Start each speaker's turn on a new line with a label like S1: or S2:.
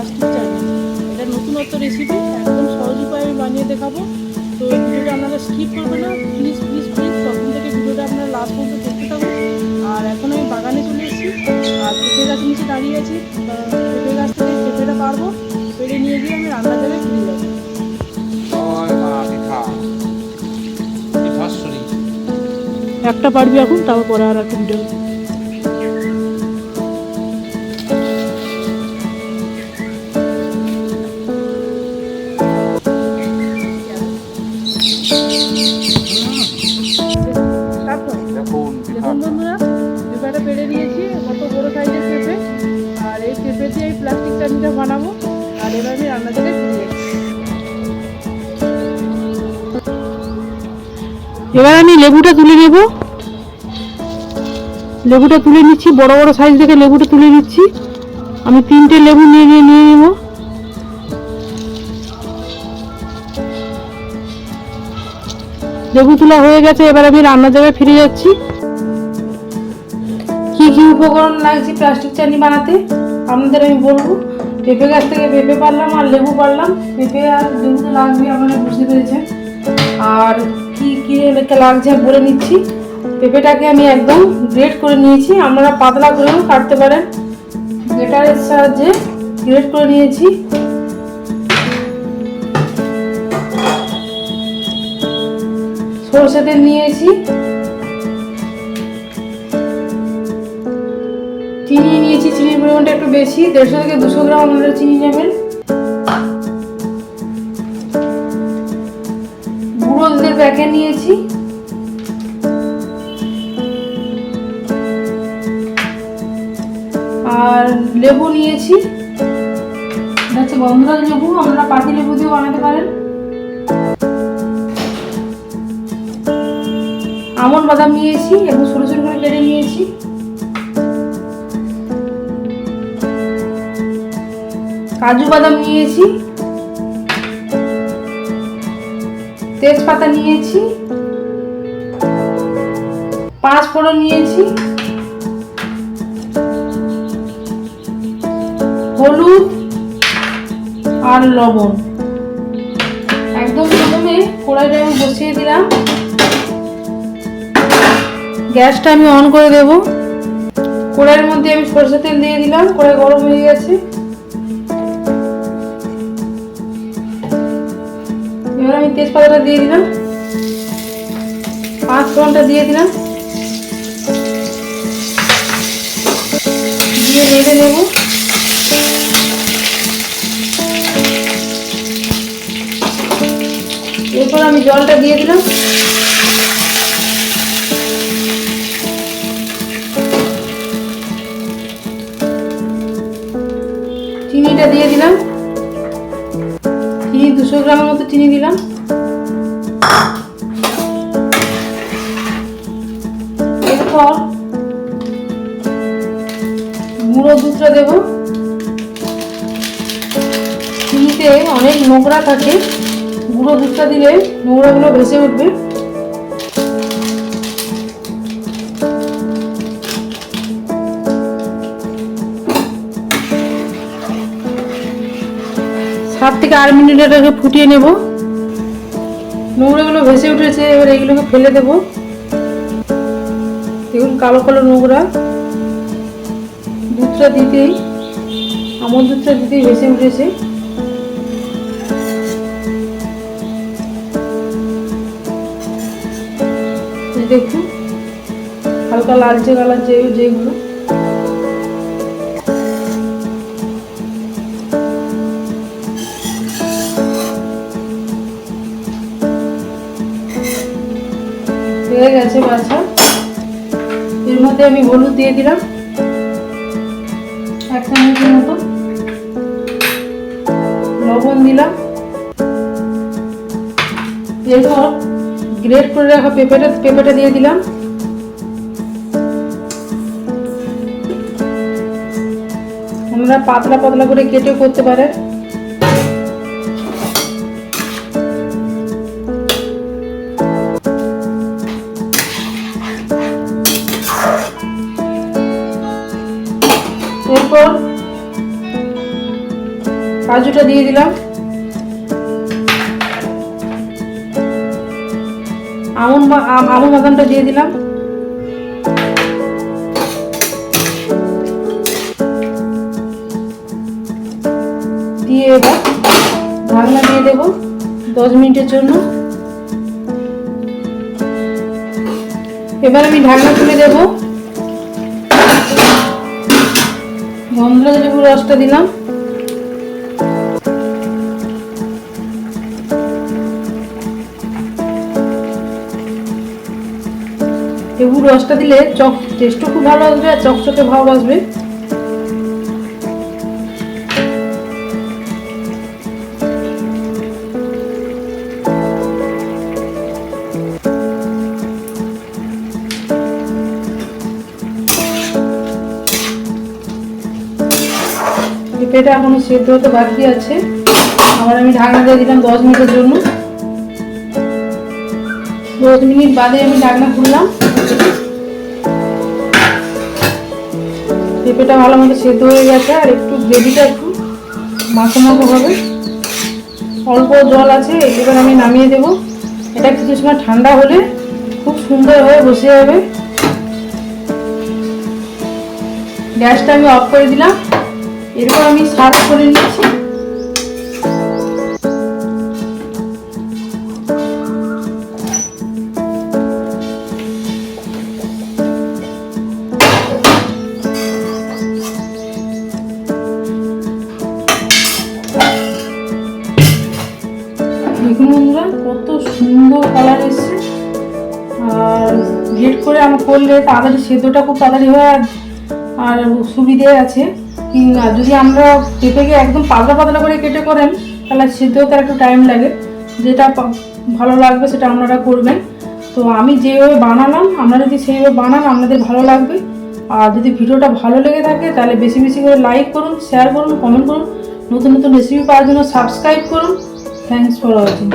S1: Plastic চাটনি এটা নতুনত্ব recipe একদম সহজ উপায়ে আমি বানিয়ে দেখাবো। তো এই ভিডিওটা আপনারা স্কিপ করবেন না। প্লিজ প্লিজ প্লিজ প্রথম থেকে ভিডিওটা আপনারা লাস্ট পর্যন্ত দেখতে থাকুন। আর এখন আমি বাগানে চলে এসেছি। আর পেঁপে গাছের নিচে দাঁড়িয়ে আছি। তা পেঁপে গাছ থেকে পেঁপেটা পারব। পেরে নিয়ে গিয়ে আমি রান্না যাবে। ফিরে যাব একটা পারবি এখন তারপর পরে আর একটা ভিডিও চাটনিটা বানাবো, আর রান্না এবার আমি লেবুটা তুলে নেব। লেবুটা তুলে নিচ্ছি, বড় বড় সাইজ থেকে লেবুটা তুলে নিচ্ছি। আমি তিনটে লেবু নিয়ে নিয়ে নিয়ে নেব। লেবু তোলা হয়ে গেছে, এবার আমি রান্নার জায়গায় ফিরে যাচ্ছি। কি কি উপকরণ লাগছে প্লাস্টিক চাটনি বানাতে? আপনাদের আমি বলব পেঁপে গাছ থেকে পেঁপে পারলাম আর লেবু পারলাম। পেঁপে আর লেবু লাগবে আপনারা বুঝতে পেরেছেন আর কি কি লাগছে বলে নিচ্ছি। পেঁপেটাকে আমি একদম গ্রেড করে নিয়েছি। আপনারা পাতলা করেও কাটতে পারেন। গ্রেটারের সাহায্যে গ্রেট করে নিয়েছি। সরষে তেল নিয়েছি। চিনির পরিমাণটা একটু বেশি, দেড়শো থেকে দুশো গ্রাম আপনারা চিনি নেবেন। গুঁড়ো দুধের প্যাকেট নিয়েছি। আর লেবু নিয়েছি। এটা হচ্ছে গন্ধরাজ লেবু, আপনারা পাতি লেবু দিয়েও বানাতে পারেন। আমন বাদাম নিয়েছি এবং ছোটো ছোটো করে কেটে নিয়েছি। কাজু বাদাম নিয়েছি, তেজপাতা নিয়েছি, পাঁচ ফোড়ন নিয়েছি, হলুদ আর লবণ। একদম প্রথমে কড়াইটা আমি বসিয়ে দিলাম। গ্যাসটা আমি অন করে দেব। কড়াইয়ের মধ্যে আমি সরষে তেল দিয়ে দিলাম, কড়াই গরম হয়ে গেছে। এবার আমি তেজপাতাটা দিয়ে দিলাম। পাঁচ ফোড়নটা দিয়ে দিলাম। দিয়ে নেড়ে নেব। এরপর আমি জলটা দিয়ে দিলাম। চিনি দিলাম। এরপর গুঁড়ো দুধটা দেব। চিনিতে অনেক নোংরা থাকে। গুঁড়ো দুধটা দিলে নোংরাগুলো ভেসে উঠবে। সাত থেকে আট মিনিট এটাকে ফুটিয়ে নেব। নোংরাগুলো ভেসে উঠেছে, এবার এইগুলোকে ফেলে দেব। দেখুন, কালো কালো নোংরা। দুধটা দিতেই আমল দুধটা দিতেই ভেসে উঠেছে। দেখুন, হালকা লালচে কালার যে যেগুলো। হয়ে গেছে বাছা এর মধ্যে আমি হলুদ দিয়ে দিলাম। এক চামচের মতো। লবণ দিলাম। এরপর গ্রেট করে রাখা পেঁপেটা পেঁপেটা দিয়ে দিলাম। আমরা পাতলা পাতলা করে কেটে করতে পারেন। কাজুটা দিয়ে দিলাম। আমন আমন বাদামটা দিয়ে দিলাম। দিয়ে এবার ঢাকনা দিয়ে দেবো দশ মিনিটের জন্য। এবার আমি ঢাকনা তুলে দেব। গন্ধরাজ রসটা দিলাম। লেবুর রসটা দিলে চক টেস্টও খুব ভালো আসবে আর চকচকে ভাব আসবে। পেঁপেটা এখনও সেদ্ধ হতে বাকি আছে। আবার আমি ঢাকনা দিয়ে দিলাম দশ মিনিটের জন্য। দশ মিনিট বাদে আমি ঢাকনা খুললাম। পেঁপেটা ভালো মতো সেদ্ধ হয়ে গেছে, আর একটু গ্রেভিটা একটু মাখো মাখো হবে। অল্প জল আছে, এবার আমি নামিয়ে দেব। এটা কিছু সময় ঠান্ডা হলে খুব সুন্দর হয়ে বসে যাবে। গ্যাসটা আমি অফ করে দিলাম। এরপর আমি সার্ভ করে নিচ্ছি। সুন্দর কালার এসছে। আর গ্রেট করে আমার করলে তাড়াতাড়ি সেদ্ধটা খুব তাড়াতাড়ি হয় আর সুবিধে আছে। আর যদি আমরা পেঁপেকে একদম পাতলা পাতলা করে কেটে করেন, তাহলে সেদ্ধ হতে একটু টাইম লাগে। যেটা ভালো লাগবে সেটা আপনারা করবেন। তো আমি যেভাবে বানালাম, আপনারা যদি সেইভাবে বানান, আপনাদের ভালো লাগবে। আর যদি ভিডিওটা ভালো লেগে থাকে, তাহলে বেশি বেশি করে লাইক করুন শেয়ার করুন কমেন্ট করুন। নতুন নতুন রেসিপি পাওয়ার জন্য সাবস্ক্রাইব করুন। Thanks for watching